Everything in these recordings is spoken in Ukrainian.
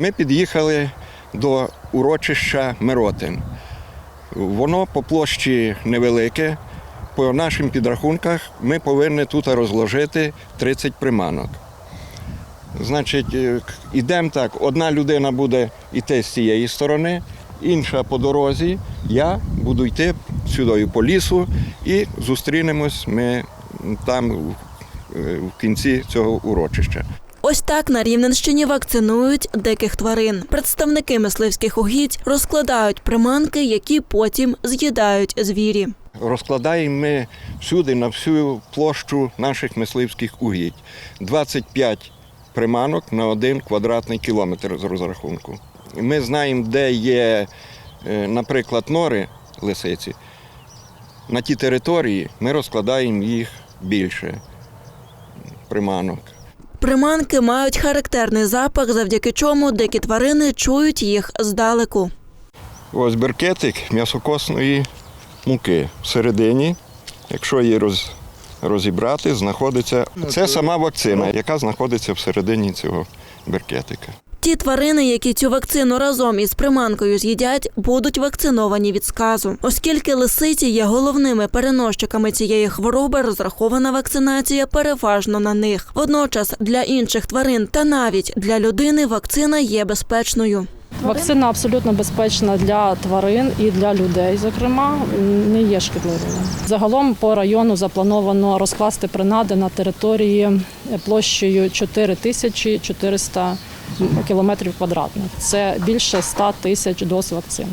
Ми під'їхали до урочища Миротин. Воно по площі невелике. По нашим підрахунках ми повинні тут розложити 30 приманок. Значить, е, йдемо так, одна людина буде йти з цієї сторони, інша по дорозі, я буду йти сюди по лісу і зустрінемось ми там е, в кінці цього урочища. Ось так на Рівненщині вакцинують диких тварин. Представники мисливських угідь розкладають приманки, які потім з'їдають звірі. Розкладаємо ми всюди на всю площу наших мисливських угідь. 25 приманок на один квадратний кілометр з розрахунку. Ми знаємо, де є, е, наприклад, нори лисиці. На тій території ми розкладаємо їх більше приманок. Приманки мають характерний запах, завдяки чому дикі тварини чують їх здалеку. Ось беркетик м'ясокосної муки. Всередині, якщо її роз, розібрати, знаходиться. Це сама вакцина, яка знаходиться всередині цього беркетика. Ті тварини, які цю вакцину разом із приманкою з'їдять, будуть вакциновані від сказу. Оскільки лисиці є головними переносчиками цієї хвороби, розрахована вакцинація переважно на них. Водночас для інших тварин та навіть для людини вакцина є безпечною. Вакцина абсолютно безпечна для тварин і для людей, зокрема, не є шкідливою. Загалом по району заплановано розкласти принади на території площею 4400 кілометрів квадратних. Це більше 100 тисяч доз вакцин.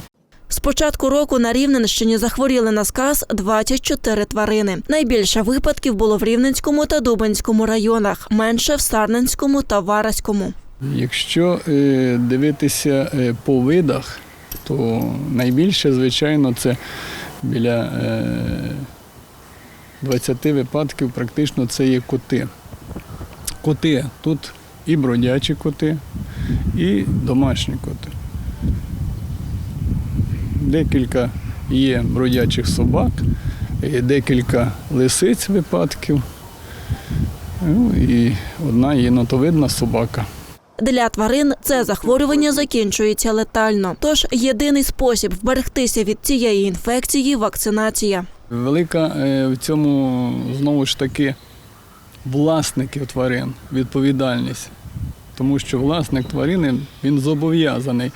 З початку року на Рівненщині захворіли на сказ 24 тварини. Найбільше випадків було в Рівненському та Дубенському районах, менше в Сарненському та Вараському. Якщо е, дивитися е, по видах, то найбільше, звичайно, це біля е, 20 випадків практично це є коти. Коти тут і бродячі коти, і домашні коти. Декілька є бродячих собак, декілька лисиць випадків, ну, і одна єнотовидна собака. Для тварин це захворювання закінчується летально. Тож єдиний спосіб вберегтися від цієї інфекції вакцинація. Велика е, в цьому знову ж таки власників тварин відповідальність. Тому що власник тварини він зобов'язаний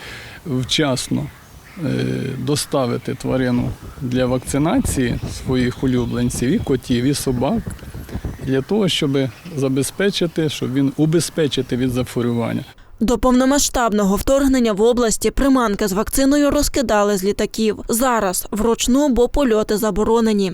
вчасно е, доставити тварину для вакцинації своїх улюбленців, і котів, і собак, для того, щоб забезпечити, щоб він убезпечити від захворювання. До повномасштабного вторгнення в області приманки з вакциною розкидали з літаків. Зараз вручну, бо польоти заборонені.